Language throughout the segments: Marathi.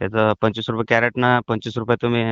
त्याचं पंचवीस रुपये कॅरेट ना पंचवीस रुपये तुम्ही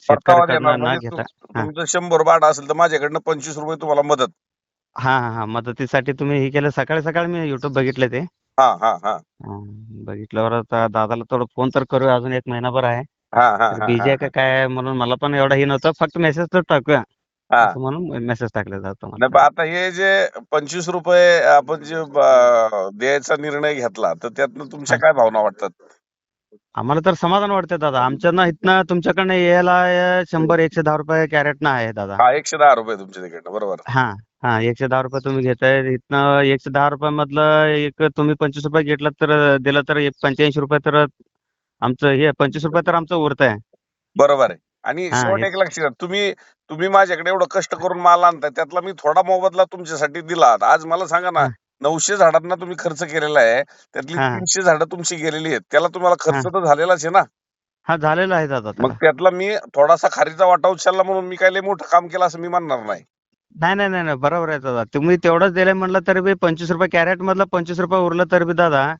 शेतकऱ्याकडनं न म्हणजे घेता. तुम- तुमचं शंभर बाट असेल तर माझ्याकडनं पंचवीस रुपये तुम्हाला मदत. हा हा हा मदतीसाठी तुम्ही हे केलं. सकाळी सकाळी मी युट्यूब बघितलं ते. हा हा हा. हा, बघितल्यावर आता दादाला थोडं फोन तर करूया. अजून एक महिनाभर आहे. हा हा हा, बिझी आहे का काय आहे म्हणून मला पण एवढं हे नव्हतं. फक्त मेसेज तर टाकूया. हा. असं म्हणून मेसेज टाकला जातो नाही पण आता हे जे पंचवीस रुपये आपण जे द्यायचा निर्णय घेतला तर त्यातनं तुमच्या काय भावना वाटतात? आम्हाला तर समाधान वाटतं दादा. आमच्यानं इथनं तुमच्याकडनं यायला अं, शंभर एकशे दहा रुपये कॅरेटनं आहे दादा. हा एकशे दहा रुपये तुमच्या तिकडनं बरोबर. हा हा एकशे दहा रुपये तुम्ही घेताय. इथनं एकशे दहा रुपये मधलं एक तुम्ही पंचवीस रुपये घेतलं तर दिलं तर एक पंच्याऐंशी रुपये तर आमचं हे पंचवीस रुपये तर आमचं उरत आहे बरोबर आहे. आणि हा, शेवट हे- एक लक्षात घ्या, तुम्ही तुम्ही माझ्याकडे एवढं कष्ट करून माल आणताय त्यातला मी थोडा मोबदला तुमच्यासाठी दिला. आज मला सांगा ना हा. नऊशे झाडांना तुम्ही खर्च केलेला आहे. त्यातली हा. तीनशे झाडं तुमची गेलेली आहेत. त्याला तुम्हाला खर्च तर झालेलाच आहे ना? हा झालेला आहे दादा मग त्याला. त्यातला मी थोडासा खारीचा वाटा उचलला म्हणून मी काय लय मोठं काम केलं असं मी म्हणणार नाही. नाही नाही नाही नाही, बरोबर आहे दादा. तुम्ही तेवढंच दिलंय म्हणलं तरी बी पंचवीस रुपये कॅरेट मधलं पंचवीस रुपये उरलं तरी बी दादा.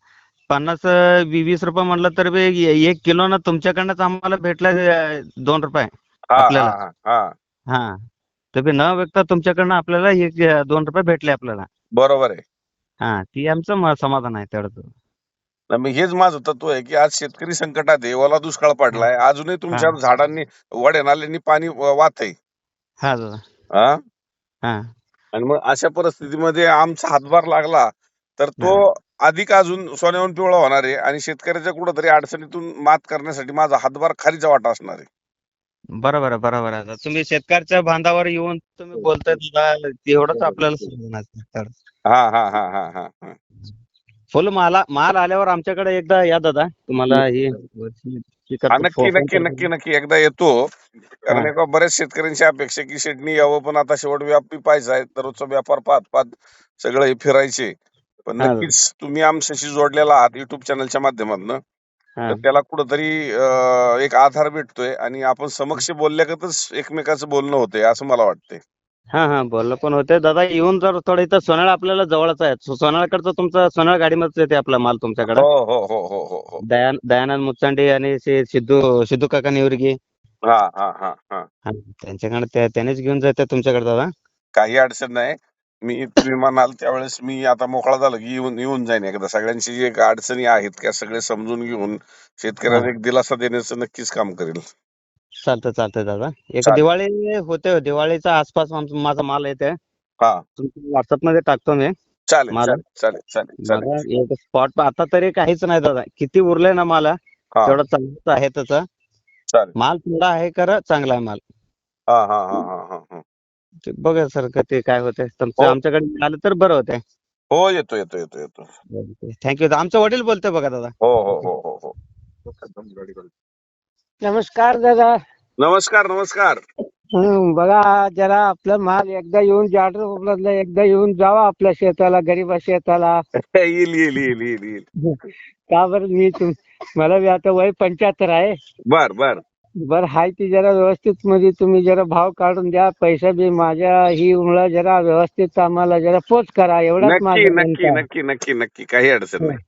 पन्नास अं, वी- वीस रुपये म्हणलं तरी बी ए- एक किलो ना तुमच्याकडनंच आम्हाला भेटलं दोन रुपये हा हा आपल्याला. हा हा. हा. ते बी न व्यक्त तुमच्याकडनं आपल्याला एक अं, दोन रुपये भेटले आपल्याला. बरोबर आहे. हा ती आमचं म- समाधान आहे तेवढं नाही, मग हेच माझं तत्व आहे की आज शेतकरी संकटात आहे ओला दुष्काळ पडलाय अजूनही तुमच्या हा. झाडांनी वड्या नाल्यांनी पाणी वाहत आहे. हा दादा. हा? हा. आणि मग अशा परिस्थितीमध्ये आमचा हातभार लागला तर तो अधिक अजून सोन्याहून पिवळा होणार आहे आणि शेतकऱ्याच्या कुठंतरी अडचणीतून मात करण्यासाठी माझा हातभार खारीचा वाटा असणार आहे. बरोबर आहे बरोबर आहे. तुम्ही शेतकऱ्याच्या बांधावर येऊन तुम्ही बोलताय दादा एवढंच आपल्याला तेवढं. हा हा हा हा हा हा फुल माला माल आल्यावर आमच्याकडे एकदा या दादा तुम्हाला ही नक्की नक्की. नक्की नक्की एकदा येतो कारण. एका बऱ्याच शेतकऱ्यांची अपेक्षा आहे की शेडनी यावं पण आता शेवट व्यापी पाहिजे आहे दररोजचा व्यापार पाहत पाहत सगळं हे फिरायचे पण हा. नक्कीच तुम्ही आमच्याशी जोडलेला आहात युट्यूब चॅनलच्या माध्यमातून. तर त्याला कुठंतरी अं, एक आधार भेटतोय आणि आपण समक्ष बोलल्यागतच एकमेकाचं बोलणं होतंय असं मला वाटतंय. हा हा बोलणं पण होते दादा येऊन जर थोडं इथं सोनाळ आपल्याला जवळच आहे. सो- सोनाळकडचं तुमचं सोनाळ गाडीमध्येच येते आपला माल तुमच्याकडे? हो हो हो हो हो हो. दयान दयानंद मुचांडे आणि सिद्धू सिद्धू काका निवर्गी. हा हा हा हा. हा, त्यांच्याकडे त्या- त्यानेच घेऊन जाते तुमच्याकडे दादा. काही अडचण नाही. मी तुम्ही म्हणाल त्यावेळेस मी आता मोकळा झालो की येऊन येऊन जाईन एकदा. सगळ्यांची जे अडचणी आहेत त्या सगळे समजून घेऊन शेतकऱ्याला एक दिलासा देण्याचं नक्कीच काम करेल. चालतं चालतंय दादा. एक चालेल. दिवाळी होते दिवाळीच्या आसपास आमचा- माझा माल येते हा. व्हॉट्सअपमध्ये टाकतो मी. चालेल मला- चालेल चालेल चालेल चालेल. मला एक स्पॉट आता तरी काहीच नाही दादा. किती उरलंय ना मला? हा. तेवढं चांगलंच आहे त्याचं. चालेल. माल थोडा आहे खरं चांगला आहे माल. हा हा हा हा हा हा. ते बघा सर ते काय होते तुमचं हो. आमच्याकडे मिळालं तर बरं होतंय. हो येतो येतो येतो येतो. थँक्यू आमचे वडील बोलतोय बघा दादा. हो हो हो हो हो. नमस्कार दादा. नमस्कार नमस्कार. हं, बघा जरा आपला माल एकदा येऊन जाडर एकदा येऊन जावा आपल्या शेताला गरीबा शेताला. येईल येईल येईल येईल येईल. का बरं मी तुम मला बी आता वय पंच्याहत्तर आहे. बर बर. बरं हाय ती जरा व्यवस्थित मध्ये तुम्ही जरा भाव काढून द्या पैसा बी माझ्या ही मुळे जरा व्यवस्थित आम्हाला जरा पोच करा एवढाच नक्की माझं नक्की म्हणणं आहे. नक्की नक्की नक्की काही अडचण नाही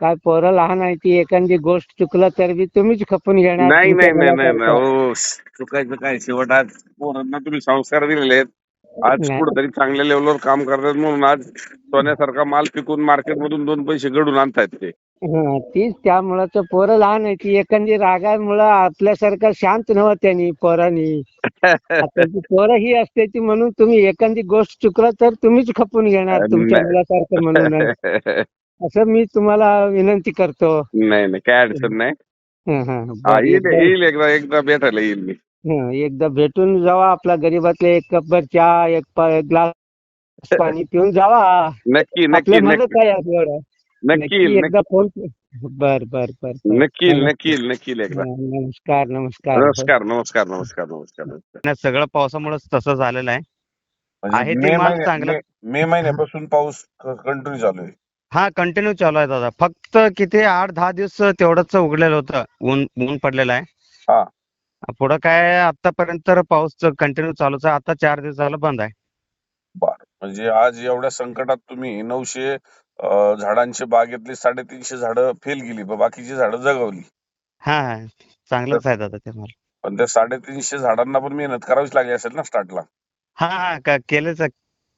काय पोरं लहान आहे ती एखादी गोष्ट चुकलं तर बी तुम्हीच खपून घेणार नाही तुमच्या नाही नाही. नाही हो चुकायचं काय शेवट आज पोरांना तुम्ही संस्कार दिलेले आहेत आज. कुठेतरी चांगल्या लेवलवर काम करतात म्हणून आज सोन्यासारखा माल पिकून मार्केट मधून दोन पैसे घडून आणतायत ते. हं, तीच त्यामुळं तर पोरं लहान आहे ती एखादी रागामुळं आपल्यासारखं शांत नव्हतं त्यांनी पोरांनी. आता ती पोरं ही असते ती म्हणून तुम्ही एखादी गोष्ट चुकलं तर तुम्हीच खपून घेणार तुमच्या नाही. मुलासारखं म्हणून. असं मी तुम्हाला विनंती करतो. नाही नाही. काय अडचण नाही. हं, हं. हा, बरं, येईल एकदा- येईल एकदा एकदा भेटायला येईल मी. एकदा भेटून जावा आपल्या गरीबातले एक कपभर चहा एक ग्लास पाणी पिऊन जावा. नक्की नक्की आपलं काय एवढं नक्की एकदा फोन बर बर बर. नक्की नक्की नक्की एकदा. नमस्कार नमस्कार. नमस्कार नमस्कार नमस्कार नमस्कार सगळं पावसामुळेच तसं झालेलं आहे. आहे ते माल चांगला. मे- महिन्यापासून पाऊस कंटिन्यू चालू आहे. हा कंटिन्यू चालू आहे दादा. फक्त किती आठ दहा दिवस तेवढंच उघडलेलं होतं. ऊन ऊन पडलेलं आहे. हा. पुढं काय आतापर्यंत तर पाऊस कंटिन्यू चालूच आहे. आता चार दिवस झालं बंद आहे. बर. म्हणजे आज एवढ्या संकटात तुम्ही नऊशे झाडांची बागेतली साडेतीनशे झाडं फेल गेली ब- बाकीची झाडं जगवली. हा हा. चांगलंच आहे दादा ते मला पण त्या साडेतीनशे झाडांना पण मेहनत करावीच लागली असेल ना स्टार्टला? हा हा. का- केलेच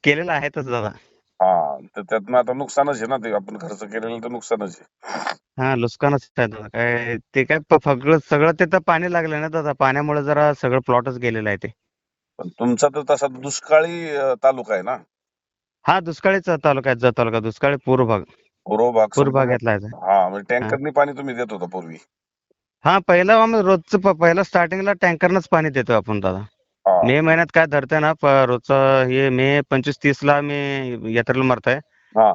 केलेलं आहेतच दादा. तर त्यातनं आता नुकसानच आहे ना ते आपण खर्च केलेलं तर नुकसानच आहे. हा नुकसानच आहे दादा. काय ते काय प- सगळं सगळं तिथं पाणी लागलं ना दादा. पाण्यामुळे जरा सगळं प्लॉटच गेलेलं आहे ते. पण तुमचा तर तसा दुष्काळी अं, तालुका आहे ना? हा दुष्काळीच तालुका आहे जत तालुका दुष्काळी पूर्व भाग. पूर्व भाग पूर्व संपूर्ण- भागातला आहे. हा म्हणजे टँकरनी पाणी तुम्ही देत होता पूर्वी. हा पहिला आम्ही रोजचं प- पहिला स्टार्टिंगला टँकरनंच पाणी देतो आपण दादा. मे महिन्यात काय धरतंय ना रोजचं हे मे पंचवीस तीस ला मी यात्रेला मरतोय. हा.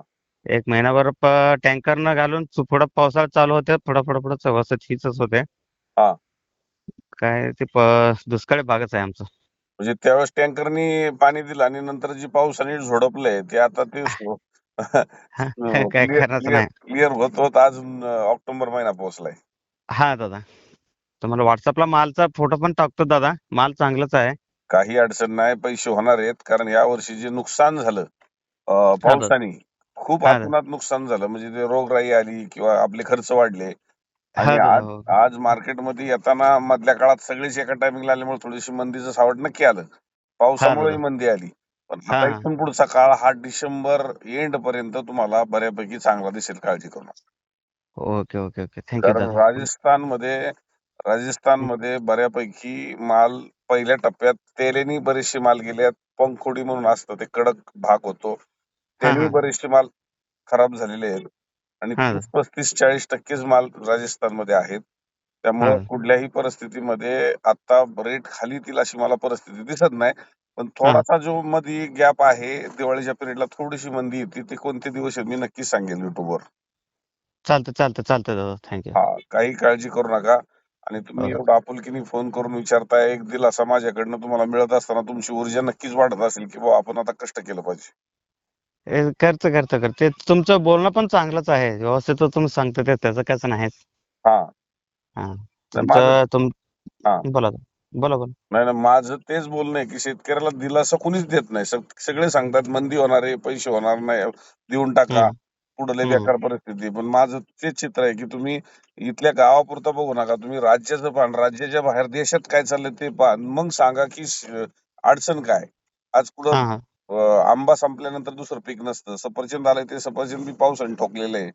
एक महिनाभर प- टँकरनं घालून पुढं पावसाळा चालू होते पुढं पुढं पुढं व्यवस्थित हीच होते हा. काय ते दुष्काळी भागच आहे आमचा. म्हणजे त्यावेळेस टँकरनी पाणी दिलं आणि नंतर जी पावसाने झोडपलंय ते आता ते काय नाही. क्लिअर होत होत आज ऑक्टोबर महिना पोहोचलाय. हा दादा. तुम्हाला व्हॉट्सअपला मालचा फोटो पण टाकतो दादा. माल चांगलाच आहे. काही अडचण नाही पैसे होणार आहेत. कारण या वर्षी जे नुकसान झालं अं, पावसाने खूप हा. नुकसान झालं. म्हणजे ते रोगराई आली किंवा आपले खर्च वाढले. हा आणि आज हो. आज मार्केटमध्ये येताना मधल्या काळात सगळीच एका टायमिंगला आल्यामुळे थोडीशी मंदीचं सावट नक्की आलं. पावसामुळेही. मंदी आली. पण हा, आता. इथून पुढचा काळ हा डिसेंबर एंड पर्यंत तुम्हाला बऱ्यापैकी चांगला दिसेल काळजी करू नका ओके ओके ओके. थँक्यू कारण दादा. राजस्थानमध्ये राजस्थानमध्ये बऱ्यापैकी माल पहिल्या टप्प्यात तेलेनी बरेचसे माल गेले पंखोडी म्हणून असतं ते कडक भाग होतो. त्यांनी हा. बरेचसे माल खराब झालेले आहेत. आणि. तीस पस्तीस चाळीस टक्केच माल राजस्थानमध्ये आहेत. त्यामुळे. कुठल्याही परिस्थितीमध्ये आता रेट खाली येतील अशी मला परिस्थिती दिसत नाही. पण थोडासा जो मध्ये गॅप आहे दिवाळीच्या पिरियडला थोडीशी मंदी येते ते कोणते दिवस आहेत मी नक्की सांगेल युट्यूबवर चालतं चालतं चालतं दादा. थँक्यू हा काही काळजी करू नका. आणि तुम्ही. एवढं आपुलकीने फोन करून विचारताय एक दिलासा माझ्याकडनं तुम्हाला मिळत असताना तुमची ऊर्जा नक्कीच वाढत असेल की बाबा आपण आता कष्ट केलं पाहिजे. करतं करतं करतं. ते तुमचं बोलणं पण चांगलंच आहे. व्यवस्थित तुम्ही सांगता ते त्याचं काहीच नाही हा. हा. हा. बोला बोला बोला. नाही ना माझं तेच बोलणं आहे की शेतकऱ्याला दिलासा कुणीच देत नाही. सग- सगळे सांगतात मंदी होणार आहे पैसे होणार नाही देऊन टाका. पुढे लय हम्म. बेकार परिस्थिती आहे. पण माझं तेच चित्र आहे की तुम्ही इथल्या गावापुरतं बघू नका. तुम्ही राज्याचं पाहा राज्याच्या बाहेर देशात काय चाललंय ते पहा. मग सांगा की श- अडचण काय? आज पुढं हा हा. अं, आंबा संपल्यानंतर दुसरं पीक नसतं. सफरचंद आलंय ते सफरचंद बी पावसाने ठोकलेलं आहे.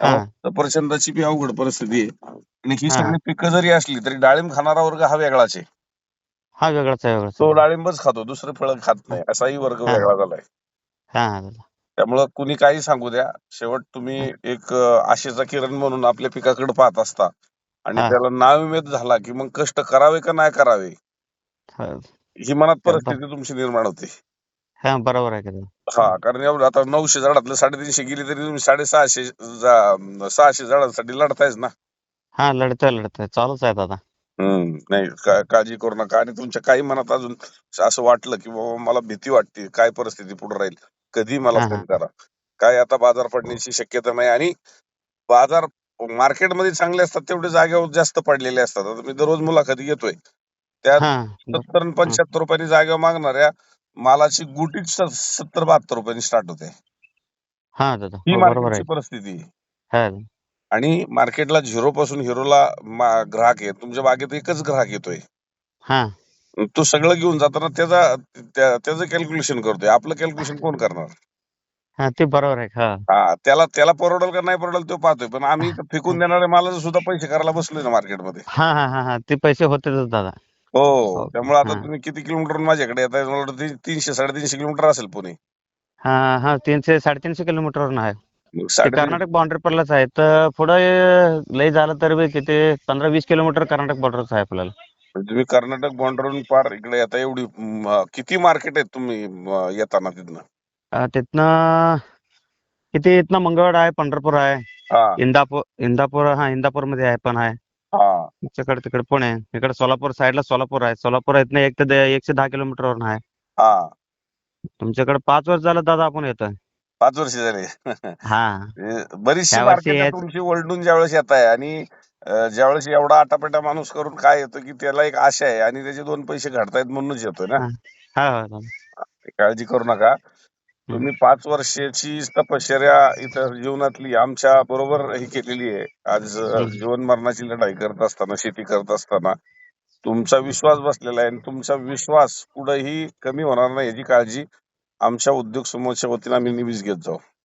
हा? त्यामुळे सफरचंदाची बी अवघड परिस्थिती आहे. आणि ही हा. सगळी पिकं जरी असली तरी डाळिंब खाणारा वर्ग हा वेगळाच आहे. हा वेगळाच आहे वेगळाच तो आहे. डाळिंबच खातो. दुसरं फळ खात नाही. असाही वर्ग हा. वेगळा झालाय. हा हा दादा त्यामुळं कुणी काही सांगू द्या. शेवट तुम्ही एक आशेचा किरण म्हणून आपल्या पिकाकडे पाहत असता. आणि. त्याला नाविमेद झाला की मग कष्ट करावे का नाही करावे? हा. ही मनात परिस्थिती तुमची निर्माण होते. हा बरोबर आहे? हा कारण एवढं आता नऊशे झाडातलं साडेतीनशे गेली तरी तुम्ही साडेसहाशे सहाशे झाडांसाठी लढतायच ना? हा लढतोय लढतोय. चालूच आहे दादा हम्म नाही काळजी करू नका. आणि तुमच्या काही मनात अजून असं वाटलं की बाबा मला भीती वाटते. काय परिस्थिती पुढे राहील? कधी मला फोन. करा. काय आता बाजार पडण्याची शक्यता नाही आणि बाजार मार्केटमध्ये चांगले असतात तेवढे जागेवर जास्त पडलेले असतात. आता मी दररोज मुलाखती घेतोय. त्यात ब- सत्तर पंच्याहत्तर रुपयांनी जागेवर मागणाऱ्या मालाची गुटीच सत्तर बहात्तर रुपयांनी स्टार्ट होते. हा ही मार्केटची परिस्थिती आणि मार्केटला झिरो पासून हिरोला ग्राहक आहे. तुमच्या बागेत एकच ग्राहक येतोय. तो सगळं घेऊन जाताना त्याचा त्या- त्याचं कॅल्क्युलेशन करतोय. आपलं कॅल्क्युलेशन कोण करणार? हा ते बरोबर आहे हा. हा त्याला त्याला परवडेल का नाही परवडेल तो पाहतोय. पण आम्ही इथं फेकून देणाऱ्या मालाचं सुद्धा पैसे करायला बसलोय ना मार्केटमध्ये. हा हा हा हा. ते पैसे होतेच दादा. हो हो. त्यामुळे आता हा. तुम्ही किती किलोमीटर माझ्याकडे येताय? मला वाटतं ती- तीनशे साडेतीनशे किलोमीटर असेल पुणे. हा हा तीनशे साडेतीनशे किलोमीटरवरून आहे. मग ते साडेतीन- कर्नाटक बाउंड्री पडलाच आहे. तर पुढे लय झालं तर बी किती? पंधरा वीस किलोमीटर कर्नाटक बॉर्डरच आहे आपल्याला. तुम्ही कर्नाटक बॉर्डरवरून पार इकडे येता एवढी म, किती मार्केट आहेत तुम्ही म, येताना तिथनं? अं, तिथनं किती इथनं मंगळवार आहे पंढरपूर आहे हा. इंदापूर इंदापूर हा इंदापूरमध्ये आहे पण आहे. हा. इकडे तिकडे पुणे इकडे सोलापूर साईडला सोलापूर आहे. सोलापूर इथनं एक ते दे- एकशे दहा किलोमीटरवरून आहे. हा. तुमच्याकडे पाच वर्ष झालं दादा आपण येतोय. पाच वर्ष झाले. हा. हे बरीचशी ह्या वर्षी मार्केट तुमची ओलडून ज्यावेळेस येत आहे आणि अं, ज्यावेळेस एवढा आटापेटा माणूस करून काय येतो की त्याला एक आशा आहे आणि त्याचे दोन पैसे घडतायत म्हणूनच येतोय ना. हा. हा दादा काळजी करू नका. तुम्ही पाच वर्षाची तपश्चर्या इथं जीवनातली आमच्या बरोबर ही केलेली आहे. आज अ, हम्म. जीवन मरणाची लढाई करत असताना शेती करत असताना तुमचा विश्वास बसलेला आहे आणि तुमचा विश्वास कुठेही कमी होणार नाही याची काळजी आमच्या उद्योग समूहाच्या वतीने आम्ही वीज घेत जाऊ.